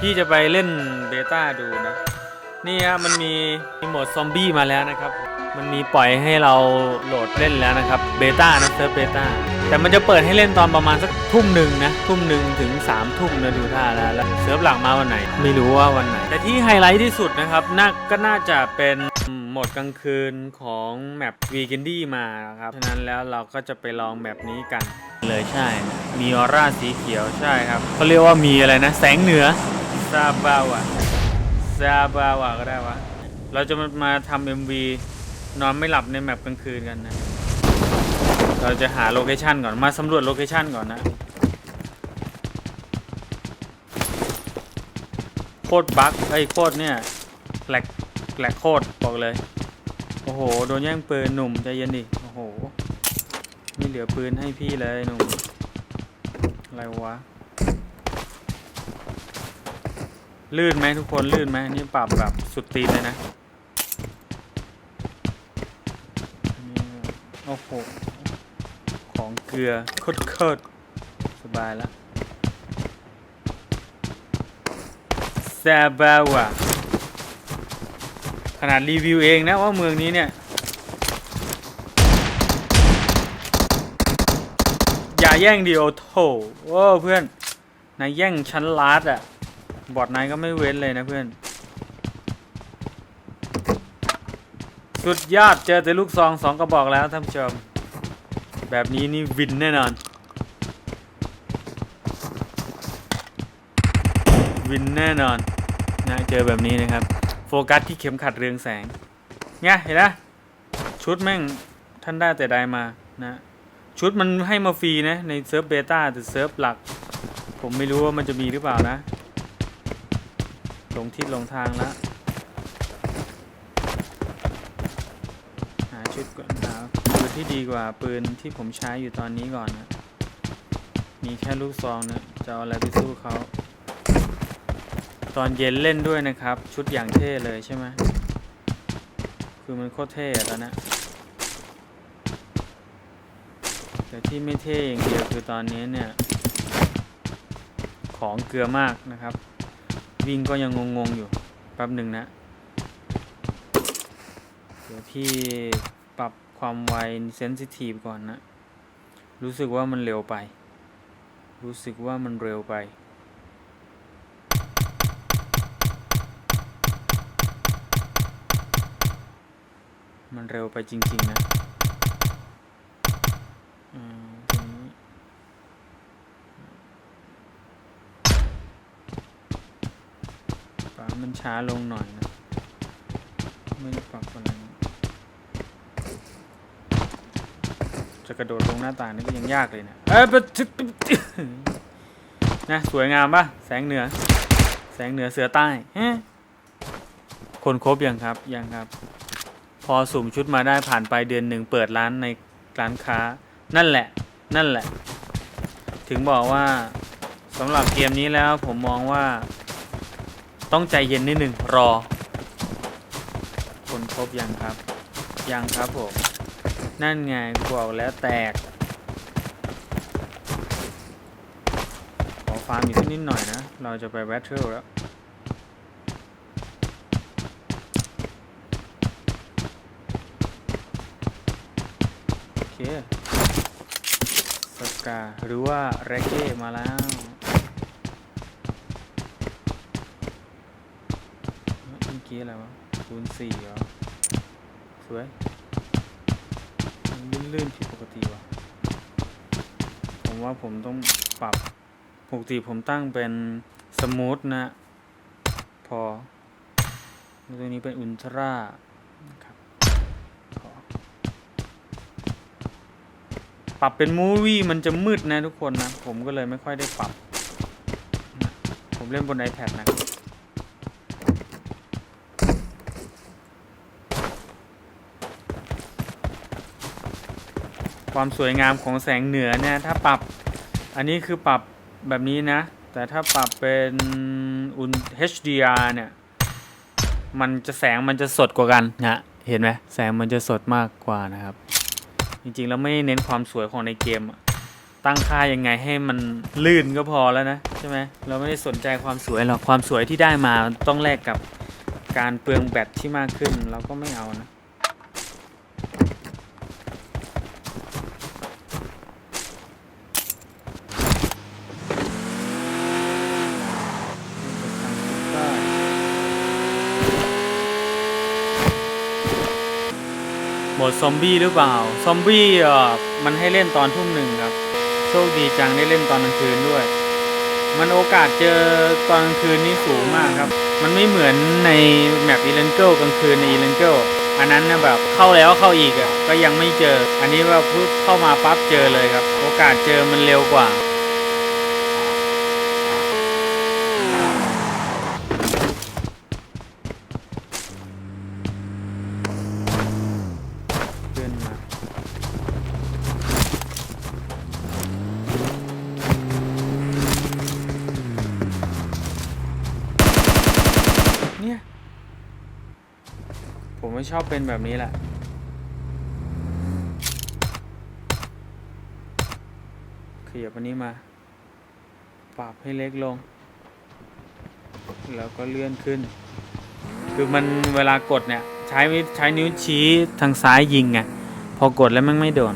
พี่จะไปเล่นเบต้าดูนะนี่ฮะมันมีมีโหมดซอมบี้มาแล้วนะครับ มันมีปล่อยให้เราโหลดเล่นแล้วนะครับเบต้านะเซิร์ฟเบต้าแต่มันจะเปิดให้เล่นตอนประมาณสักทุ่มหนึ่งนะทุ่มหนึ่งถึง3ามทุ่มนะดูท่าแล้วแล้วเซิร์ฟหลังมาวันไหน ไม่รู้ว่าวันไหน แต่ที่ไฮไลท์ที่สุดนะครับน่าก็น่าจะเป็นโหมดกลางคืนของแมปวีเกนดี้มาครับฉะนั้นแล้วเราก็จะไปลองแมปนี้กันเลยใช่ มีออร่าสีเขียวใช่ครับเขาเรียกว่ามีอะไรนะ แสงเหนือ ซาบาวะซาบาวะก็ได้วะ เราจะมามาทำ MV นอนไม่หลับในแมปกลางคืนกันนะ เราจะหาโลเคชันก่อน มาสำรวจโลเคชันก่อนนะ โคตรบั๊กไอ้ยโคตรเนี่ยแหลกแหลกโคตรบอกเลย โอ้โห โดนแย่งปืนหนุ่มใจเย็นดิโอ้โห ไม่เหลือปืนให้พี่เลยหนุ่ม อะไรวะ ลื่นไหมทุกคนลื่นไหมนี่ปรับแบบสุดตีนเลยนะโอ้โหของเกลือโคตรโคตรสบายแล้วซาบาวะขนาดรีวิวเองนะว่าเมืองนี้เนี่ย อย่าแย่งดิโอโถโอ้เพื่อนนายแย่งชั้นลาดอะ บอดนก็ไม่เว้นเลยนะเพื่อน สุดยอดเจอแต่ลูกซองสองกระบอกแล้วท่านผู้ชม แบบนี้นี่วินแน่นอน วินแน่นอนนะเจอแบบนี้นะครับ โฟกัสที่เข็มขัดเรืองแสงเนี่ยเห็นนะชุดแม่งท่านได้แต่ใดมานะชุดมันให้มาฟรีนะในเซิร์ฟเบต้าแต่เซิร์ฟหลัก ผมไม่รู้ว่ามันจะมีหรือเปล่านะ หลงทิศหลงทางแล้วหาชุดก่อนหาปืนที่ดีกว่าปืนที่ผมใช้อยู่ตอนนี้ก่อนนะ มีแค่ลูกซองนะจะเอาอะไรไปสู้เขา ตอนเย็นเล่นด้วยนะครับ ชุดอย่างเท่เลยใช่ไหมคือมันโคตรเท่อะตอนนี้แต่ที่ไม่เท่อย่างเดียวคือตอนนี้เนี่ย ของเกลือมากนะครับ วิ่งก็ยังงงๆอยู่แป๊บหนึ่งนะ เดี๋ยวพี่ปรับความไวเซนซิทีฟก่อนนะ รู้สึกว่ามันเร็วไป รู้สึกว่ามันเร็วไปมันเร็วไปจริง ๆ นะ อ่าตรงนี้ ปรับมันช้าลงหน่อยนะ ไม่ได้ปรับอะไรนจะกระโดดลงหน้าต่างนี่ก็ยังยากเลยนะเอ้ยปะทึกนะสวยงามปะแสงเหนือ แสงเหนือเสือใต้คนครบยังครับยังครับ พอสุ่มชุดมาได้ผ่านไปเดือนหนึ่งเปิดร้านในร้านค้า นั่นแหละ นั่นแหละ ถึงบอกว่าสำหรับเกมนี้แล้วผมมองว่า ต้องใจเย็นนิดหนึ่งรอ คนครบยังครับ ยังครับผม นั่นไงกูบอกแล้วแตก ขอฟาร์มอีกสักนิดหน่อยนะ เราจะไปแบทเทิลแล้วโอเคสกาหรือว่าแร็กเก้มาแล้วเมื่อ กี้อะไรวะคูณสี่เหรอ สวยมันลื่นๆผิดปกติว่ะ ผมว่าผมต้องปรับปกติผมตั้งเป็นสมูทนะ พอ ตัวนี้เป็นอุลตร้าครับพอปรับเป็นมูวี่มันจะมืดนะทุกคนนะ ผมก็เลยไม่ค่อยได้ปรับ ผมเล่นบน iPad นะครับ ความสวยงามของแสงเหนือเนี่ยถ้าปรับอันนี้คือปรับแบบนี้นะ แต่ถ้าปรับเป็นอุน HDR เนี่ยมันจะแสงมันจะสดกว่ากันนะเห็นไหมแสงมันจะสดมากกว่านะครับ จริงๆแล้วไม่เน้นความสวยของในเกม ตั้งค่ายังไงให้มันลื่นก็พอแล้วนะใช่ไหมเราไม่ได้สนใจความสวยหรอกความสวยที่ได้มาต้องแลกกับการเปลืองแบตที่มากขึ้นเราก็ไม่เอานะ โห มดซอมบี้หรือเปล่า ซอมบี้เอ่อมันให้เล่นตอนทุ่มหนึ่งครับ โชคดีจังได้เล่นตอนกลางคืนด้วย มันโอกาสเจอตอนกลางคืนนี่สูงมากครับ มันไม่เหมือนในแมปอีเลนเกิลกลางคืนในอีเลนเกิลอันนั้นนะแบบเข้าแล้วเข้าอีกอะก็ยังไม่เจอ อันนี้ว่าปุ๊บเข้ามาปั๊บเจอเลยครับ โอกาสเจอมันเร็วกว่า ไม่ชอบเป็นแบบนี้แหละขยับอันนี้มา ปรับให้เล็กลง แล้วก็เลื่อนขึ้น คือมันเวลากดเนี่ย ใช้ใช้นิ้วชี้ทางซ้ายยิงไงพอกดแล้วมันไม่โดน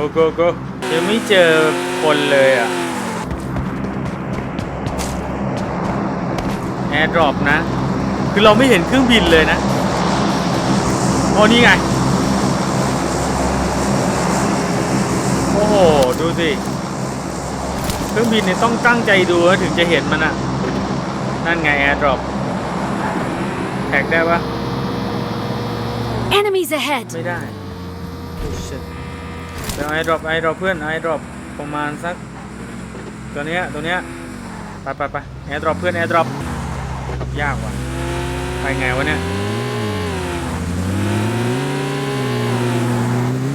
go go go ยังไม่เจอคนเลยอะแอร์ดรอปนะ คือเราไม่เห็นเครื่องบินเลยนะโอ้นี่ไง โอ้โห ดูสิ เครื่องบินเนี่ยต้องตั้งใจดูนะถึงจะเห็นมันอะ นั่นไงแอร์ดรอปแท็กได้ปะ Enemies ahead! ไม่ได้โอ้ shit เดี๋ยวไอดรอปไอดรอปเพื่อนไอดรอปประมาณสักตัวเนี้ยตัวเนี้ยไปไปไปแอร์ดรอปเพื่อนแอร์ดรอปยากว่ะไปไงวะเนี่ย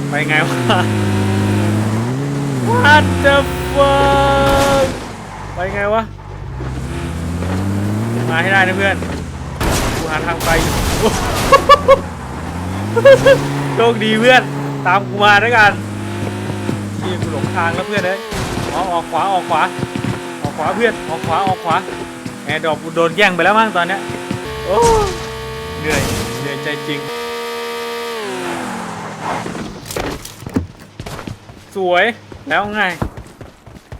ไปไงวะ What the fuck ไปไงวะมาให้ได้นะเพื่อนกูหาทางไปอยู่โชคดีเพื่อนตามกูมาด้วยกัน ที่กูหลงทางแล้วเพื่อนเอ้ยออกออกขวาออกขวา ออกขวาเพื่อนออกขวาออกขวาแอร์ดรอปกูโดนแย่งไปแล้วมั้งตอนเนี้ยโอ้เหนื่อยเหนื่อยใจจริง สวยแล้วไง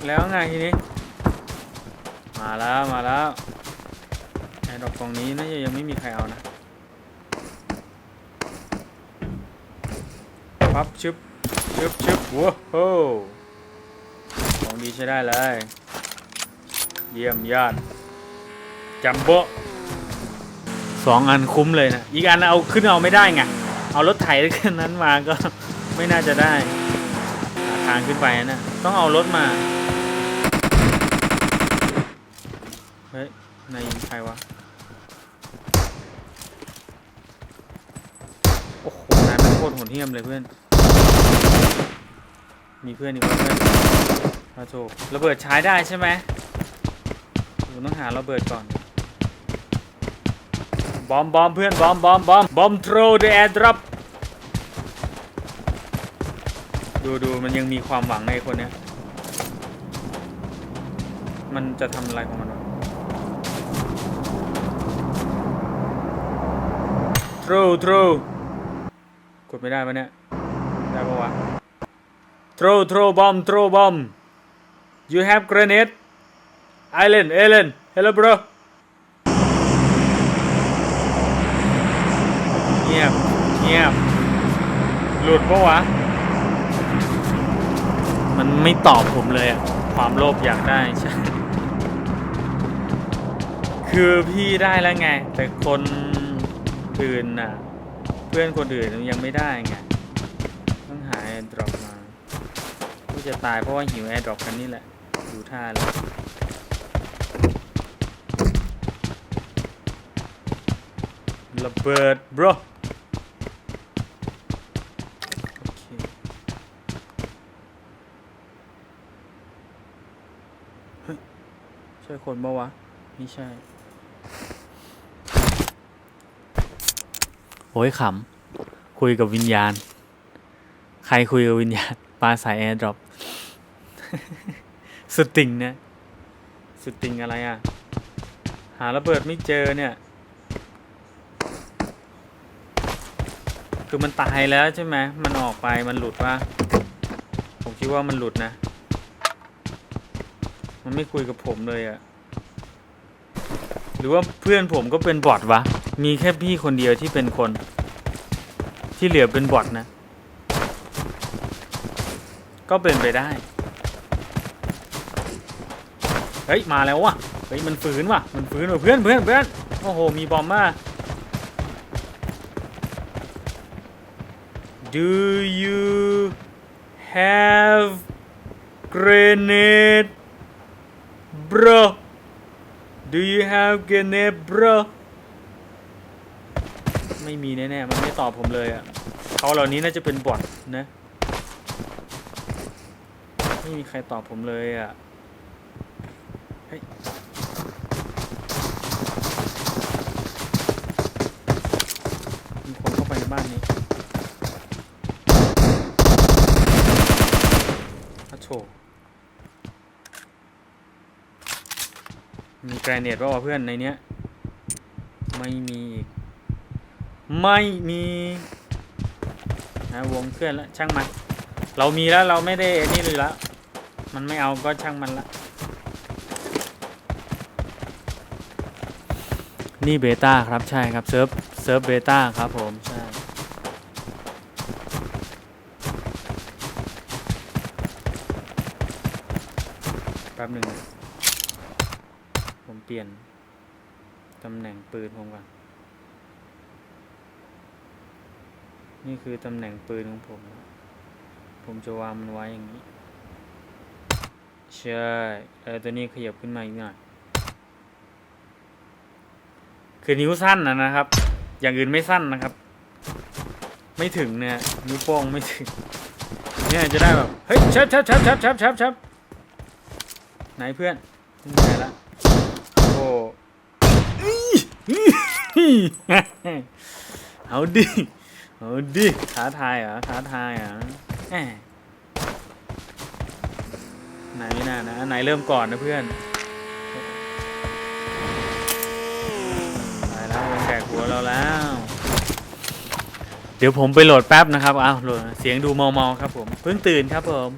แล้วไงทีนี้ มาแล้วมาแล้วแอร์ดรอปกล่องนี้น่าจะยังไม่มีใครเอานะปั๊บชึบ ชึบชึบว้าวโหของดีใช้ได้เลย เยี่ยมยอดจัมโบ้สองอันคุ้มเลยนะ อีกอันเอาขึ้นเอาไม่ได้ไง เอารถไถค่นั้นมาก็ไม่น่าจะได้หาทางขึ้นไปนะ ต้องเอารถมา เฮ้ยนายยิงใครวะ โอ้โหนายเป็นโคตรโหดเหี้ยมเลยเพื่อน มีเพื่อนอีกว่าเพื่อนพระโจระเบิดใช้ได้ใช่ไหมผมต้องหาระเบิดก่อน บอมบอมเพื่อนบอมบอมบอมบอม throw the airdrop ดูดูมันยังมีความหวังในคนเนี้ย มันจะทำอะไรของมันวะ throw throw กดไม่ได้ปะเนี่ย ได้ปะวะ throw throw bomb throw bomb you have grenade island island hello bro เงียบเงียบหลุดปะวะ มันไม่ตอบผมเลยอะความโลภอยากได้ใช่ คือพี่ได้แล้วไง แต่คนอื่นน่ะ เพื่อนคนอื่นยังไม่ได้ไง ต้องหาแอร์ดรอป จะตายเพราะว่าหิวแอร์ดรอปกันนี่แหละ ดูท่าเลยระเบิด bro ใช่คนปะวะ ไม่ใช่ โอ้ยขำ คุยกับวิญญาณ ใครคุยกับวิญญาณ ปลาสายแอร์ดรอป สุดติ่งนะสุดติ่งอะไรอะ หาระเบิดไม่เจอเนี่ย คือมันตายแล้วใช่ไหมมันออกไปมันหลุดว่าผมคิดว่ามันหลุดนะ มันไม่คุยกับผมเลยอะหรือว่าเพื่อนผมก็เป็นบอทวะ มีแค่พี่คนเดียวที่เป็นคน ที่เหลือเป็นบอทนะ ก็เป็นไปได้ เฮ้ยมาแล้ววะเฮ้ยมันฝืนว่ะมันฝืนว่ะเพื่อนเพื่อนเพื่อนโอ้โหมีบอมมา Do you have grenade bro Do you have grenade bro ไม่มีแน่ๆมันไม่ตอบผมเลยอะ่ะเขาเหล่านี้น่าจะเป็นบอทนะ ไม่มีใครตอบผมเลยอะ่ะ เฮ้ยมีคนเข้าไปในบ้านนี้อะโถมีแกรเนตป่าวะเพื่อนในเนี้ย ไม่มีอีก ไม่มีนะวงเพื่อนแล้วช่างมัน เรามีแล้วเราไม่ได้ไอ้นี่เลยละ มันไม่เอาก็ช่างมันละ นี่เบต้าครับใช่ครับเซิร์ฟเซิร์ฟเบต้าครับผมใช่แป๊บหนึ่งผมเปลี่ยนตำแหน่งปืนผมก่อนนี่คือตำแหน่งปืนของผม ผมจะวางมันไว้อย่างนี้ ใช่เออตัวนี้ขยับขึ้นมาอีกหน่อย คือนิ้วสั้นนะนะครับ อย่างอื่นไม่สั้นนะครับ ไม่ถึงเนี่ยนิ้วโป้งไม่ถึงเนี่ยจะได้แบบเฮ้ยชับชับชับชับชับชับชับไหนเพื่อนไหนละโอ้เอาดิเอาดิท้าทายเหรอท้าทายเหรอไหนนะนะไหนเริ่มก่อนนะเพื่อน เดี๋ยวผมไปโหลดแป๊บนะครับอ้าวโหลดเสียงดูเมาๆครับผมเพิ่งตื่นครับผม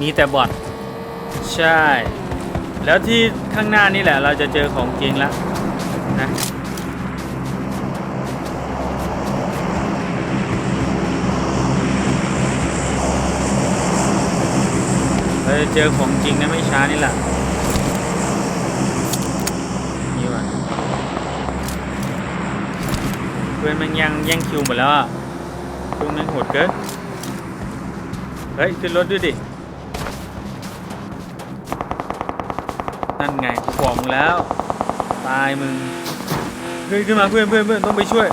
มีแต่บอทใช่ แล้วที่ข้างหน้านี่แหละเราจะเจอของจริงแล้วนะ จะเจอของจริงนะไม่ช้านี่แหละนี่ว่ะเพื่อนมันยังแย่งคิวหมดแล้วอะเพื่อนมันโหดเกินเฮ้ยขึ้นรถด้วยดิ นั่นไงกูบอกมึงแล้ว ตายมึงเฮ้ยขึ้นมาเพื่อนเพื่อนเพื่อนต้องไปช่วย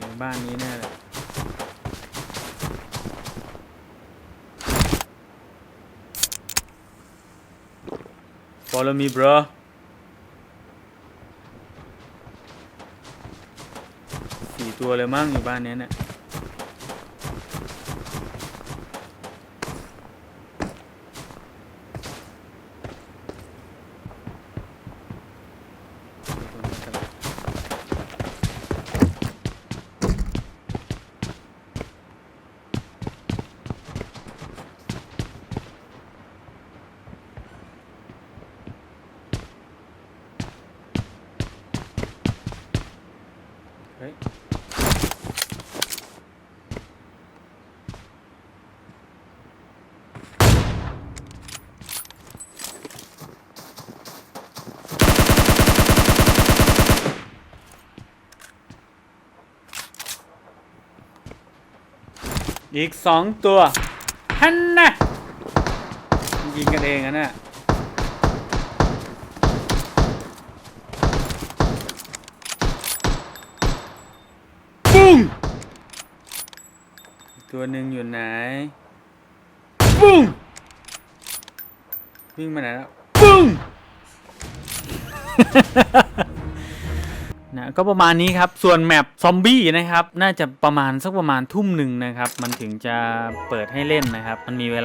ในบ้านนี้แน่เลย Follow me bro สี่ตัวเลยมั้งอยู่บ้านเนี้ยเนี่ยเฮ้ย อีกสองตัวฮันนะยิงกันเองอะน่ะปุ้งอีกตัวหนึ่งอยู่ไหนปุ้งวิ่งมาไหนแล้วปุ้ง นะก็ประมาณนี้ครับ ส่วนแมปซอมบี้นะครับ น่าจะประมาณสักประมาณทุ่มหนึ่งนะครับ มันถึงจะเปิดให้เล่นนะครับ มันมีเวลา